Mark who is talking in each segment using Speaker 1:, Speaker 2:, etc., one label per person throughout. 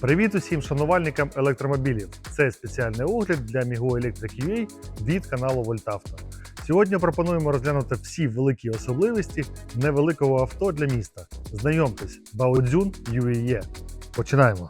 Speaker 1: Привіт усім шанувальникам електромобілів. Це спеціальний огляд для Migo Electric UA від каналу Вольтавто. Сьогодні пропонуємо розглянути всі великі особливості невеликого авто для міста. Знайомтесь, Baodzun UAE. Починаємо.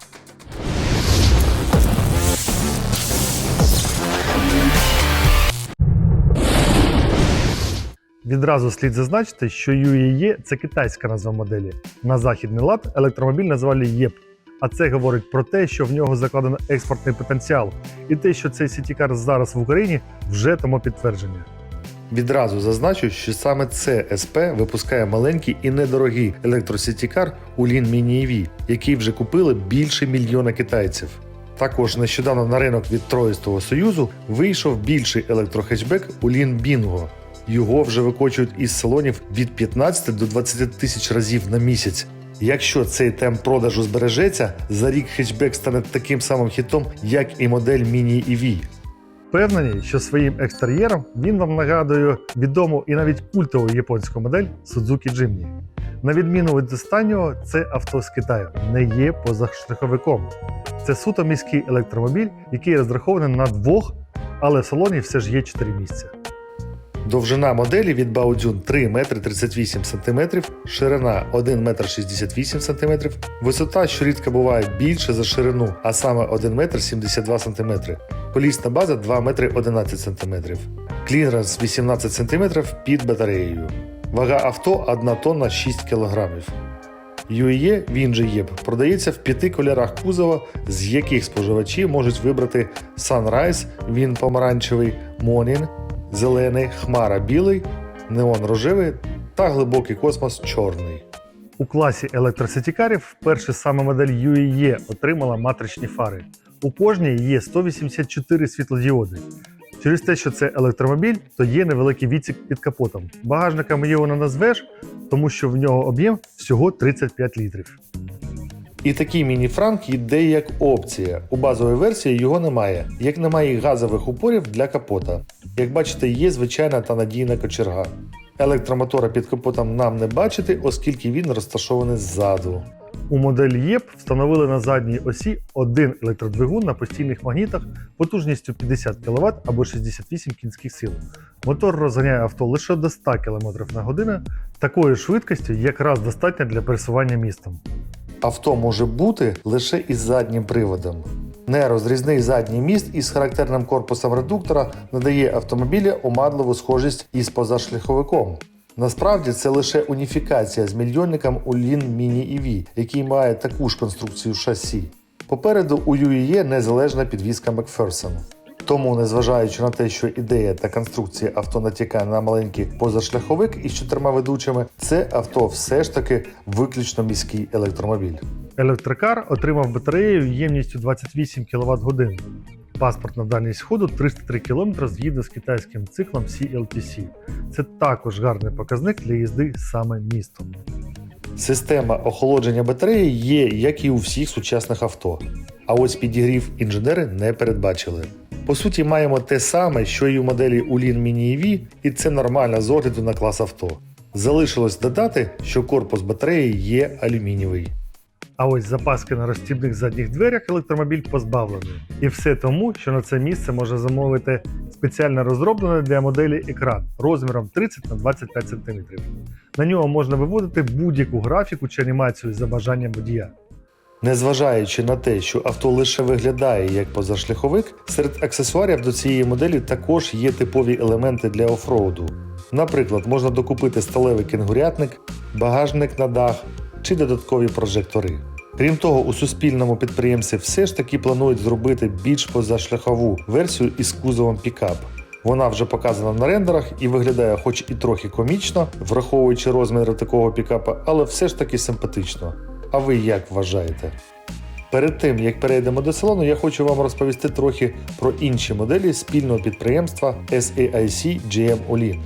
Speaker 1: Відразу слід зазначити, що UAE – це китайська назва моделі. На західний лад електромобіль назвали ЄП. А це говорить про те, що в нього закладено експортний потенціал, і те, що цей сітікар зараз в Україні, вже тому підтвердження. Відразу зазначу, що саме це СП випускає маленький і недорогий електросітікар Улін Mini EV, який вже купили більше мільйона китайців. Також нещодавно на ринок від Троїстого Союзу вийшов більший електрохетчбек Улін Bingo. Його вже викочують із салонів від 15 до 20 тисяч разів на місяць. Якщо цей темп продажу збережеться, за рік хетчбек стане таким самим хітом, як і модель Mini EV. Впевнені, що своїм екстер'єром він вам нагадує відому і навіть культову японську модель Suzuki Jimny. На відміну від останнього, це авто з Китаю не є позашляховиком. Це суто міський електромобіль, який розрахований на двох, але в салоні все ж є 4 місця. Довжина моделі від Baodyun 3 метри 38 см, ширина 1 метр 68 см, висота, що рідко буває більше за ширину, а саме 1 метр 72 см. Колісна база 2 метри 11 см. Кліренс 18 см під батареєю. Вага авто 1 тонна 6 кг. UE, він же ЄП, продається в п'яти кольорах кузова, з яких споживачі можуть вибрати Sunrise, він помаранчевий, Morning, зелений, хмара білий, неон рожевий та глибокий космос чорний. У класі електросетікарів вперше саме модель UEE отримала матричні фари. У кожній є 184 світлодіоди. Через те, що це електромобіль, то є невеликий відсік під капотом. Багажником його не назвеш, тому що в нього об'єм всього 35 літрів. І такий міні-франк йде як опція. У базовій версії його немає, як немає газових упорів для капота. Як бачите, є звичайна та надійна кочерга. Електромотора під капотом нам не бачити, оскільки він розташований ззаду. У моделі ЄП встановили на задній осі один електродвигун на постійних магнітах потужністю 50 кВт або 68 кінських сил. Мотор розганяє авто лише до 100 км на годину. Такої швидкості якраз достатньо для пересування містом. Авто може бути лише із заднім приводом. Нерозрізний задній міст із характерним корпусом редуктора надає автомобілі омадливу схожість із позашляховиком. Насправді це лише уніфікація з мільйонником Улін Mini EV, який має таку ж конструкцію шасі. Попереду у UEE незалежна підвізка Макферсон. Тому, незважаючи на те, що ідея та конструкція авто натякає на маленький позашляховик із чотирма ведучими, це авто все ж таки виключно міський електромобіль. Електрокар отримав батарею ємністю 28 кВт годин. Паспортна дальність ходу 303 км згідно з китайським циклом CLTC. Це також гарний показник для їзди саме містом. Система охолодження батареї є, як і у всіх сучасних авто. А ось підігрів інженери не передбачили. По суті, маємо те саме, що і у моделі Ulin Mini EV, і це нормально з огляду на клас авто. Залишилось додати, що корпус батареї є алюмінієвий. А ось запаски на розстібних задніх дверях електромобіль позбавлений. І все тому, що на це місце можна замовити спеціально розроблений для моделі екран розміром 30 на 25 см. На нього можна виводити будь-яку графіку чи анімацію за бажанням водія. Незважаючи на те, що авто лише виглядає як позашляховик, серед аксесуарів до цієї моделі також є типові елементи для офроуду. Наприклад, можна докупити сталевий кенгурятник, багажник на дах чи додаткові прожектори. Крім того, у суспільному підприємстві все ж таки планують зробити більш позашляхову версію із кузовом пікап. Вона вже показана на рендерах і виглядає хоч і трохи комічно, враховуючи розміри такого пікапа, але все ж таки симпатично. А ви як вважаєте? Перед тим як перейдемо до салону, я хочу вам розповісти трохи про інші моделі спільного підприємства SAIC GM Olin.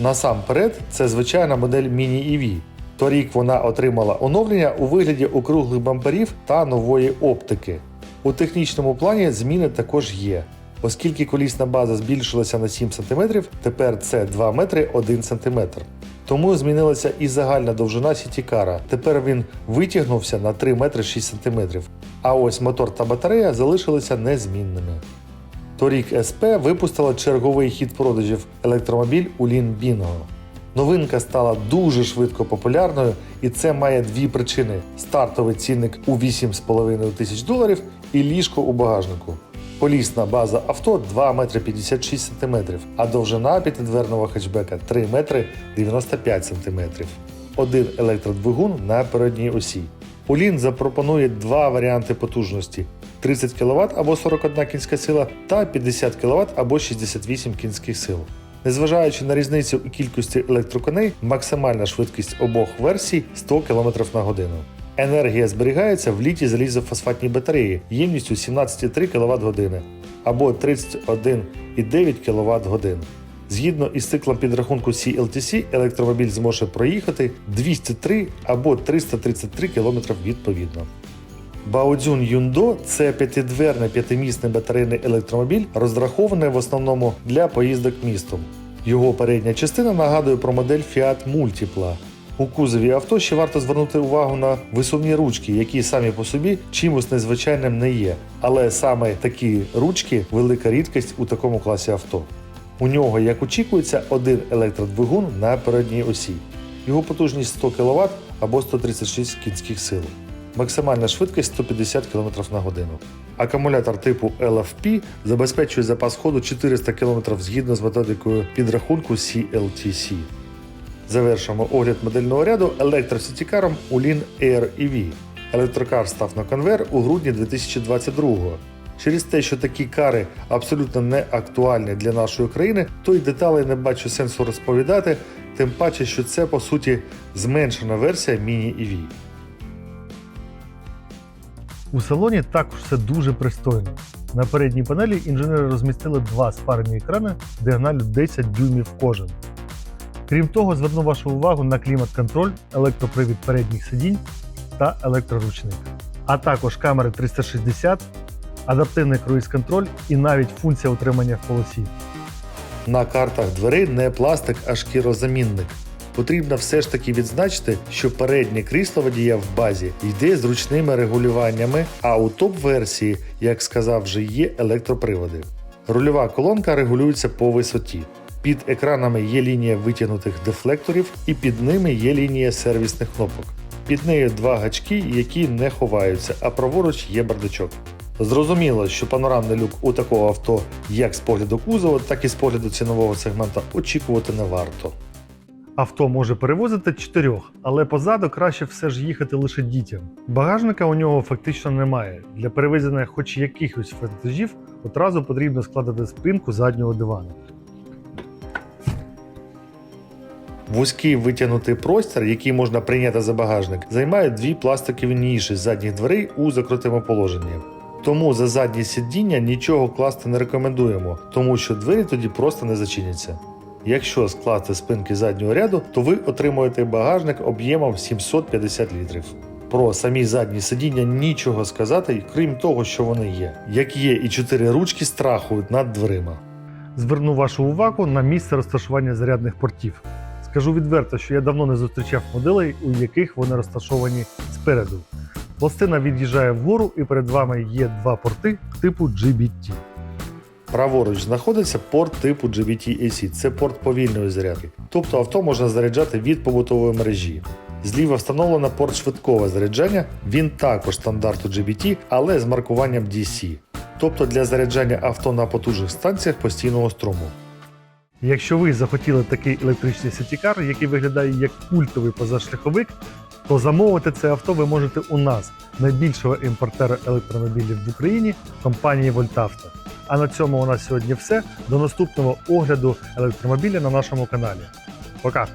Speaker 1: Насамперед, це звичайна модель Mini EV. Торік вона отримала оновлення у вигляді округлих бамперів та нової оптики. У технічному плані зміни також є. Оскільки колісна база збільшилася на 7 см, тепер це 2 метри 1 см. Тому змінилася і загальна довжина сітікара. Тепер він витягнувся на 3 метри 6 см. А ось мотор та батарея залишилися незмінними. Торік СП випустила черговий хід продажів електромобіль Улін Бінго. Новинка стала дуже швидко популярною, і це має дві причини: стартовий цінник у 8,5 тисяч доларів і ліжко у багажнику. Колісна база авто 2 метри 56 см, а довжина п'ятидверного хетчбека 3 метри 95 см. Один електродвигун на передній осі. Улін запропонує два варіанти потужності: 30 кВт або 41 кінська сила та 50 кВт або 68 кінських сил. Незважаючи на різницю у кількості електроконей, максимальна швидкість обох версій 100 км на годину. Енергія зберігається в літі залізофосфатній батареї ємністю 17,3 кВт години або 31,9 кВт годин. Згідно із циклом підрахунку CLTC, електромобіль зможе проїхати 203 або 333 км відповідно. Baojun Yundo – це п'ятидверний п'ятимісний батарейний електромобіль, розрахований в основному для поїздок містом. Його передня частина нагадує про модель Fiat Multipla. У кузові авто ще варто звернути увагу на висувні ручки, які самі по собі чимось незвичайним не є. Але саме такі ручки велика рідкість у такому класі авто. У нього, як очікується, один електродвигун на передній осі. Його потужність 100 кВт або 136 кінських сил. Максимальна швидкість 150 км на годину. Акумулятор типу LFP забезпечує запас ходу 400 км згідно з методикою підрахунку CLTC. Завершимо огляд модельного ряду електросітікаром Ulin Air EV. Електрокар став на конвейер у грудні 2022-го. Через те, що такі кари абсолютно не актуальні для нашої країни, то й деталей не бачу сенсу розповідати, тим паче, що це по суті зменшена версія міні-EV. У салоні також все дуже пристойно. На передній панелі інженери розмістили два спарені екрани діагоналю 10 дюймів кожен. Крім того, зверну вашу увагу на клімат-контроль, електропривід передніх сидінь та електроручник, а також камери 360, адаптивний круїз-контроль і навіть функція утримання в полосі. На картах дверей не пластик, а шкірозамінник. Потрібно все ж таки відзначити, що переднє крісло водія в базі йде з ручними регулюваннями, а у топ-версії, як сказав, вже є електроприводи. Рульова колонка регулюється по висоті. Під екранами є лінія витягнутих дефлекторів, і під ними є лінія сервісних кнопок. Під нею два гачки, які не ховаються, а праворуч є бардачок. Зрозуміло, що панорамний люк у такого авто як з погляду кузова, так і з погляду цінового сегмента очікувати не варто. Авто може перевозити чотирьох, але позаду краще все ж їхати лише дітям. Багажника у нього фактично немає. Для перевезення хоч якихось вантажів одразу потрібно складати спинку заднього дивану. Вузький витягнутий простір, який можна прийняти за багажник, займає дві пластикові ніші задніх дверей у закритому положенні. Тому за задні сидіння нічого класти не рекомендуємо, тому що двері тоді просто не зачиняться. Якщо скласти спинки заднього ряду, то ви отримуєте багажник об'ємом 750 літрів. Про самі задні сидіння нічого сказати, крім того, що вони є. Як є і чотири ручки страхують над дверима. Зверну вашу увагу на місце розташування зарядних портів. Скажу відверто, що я давно не зустрічав моделей, у яких вони розташовані спереду. Пластина від'їжджає вгору, і перед вами є два порти типу GBT. Праворуч знаходиться порт типу GBT AC. Це порт повільної зарядки. Тобто авто можна заряджати від побутової мережі. Зліва встановлено порт швидкого заряджання. Він також стандарту GBT, але з маркуванням DC. Тобто для заряджання авто на потужних станціях постійного струму. Якщо ви захотіли такий електричний сітікар, який виглядає як культовий позашляховик, то замовити це авто ви можете у нас, найбільшого імпортера електромобілів в Україні компанії Вольтавто. А на цьому у нас сьогодні все. До наступного огляду електромобіля на нашому каналі. Пока!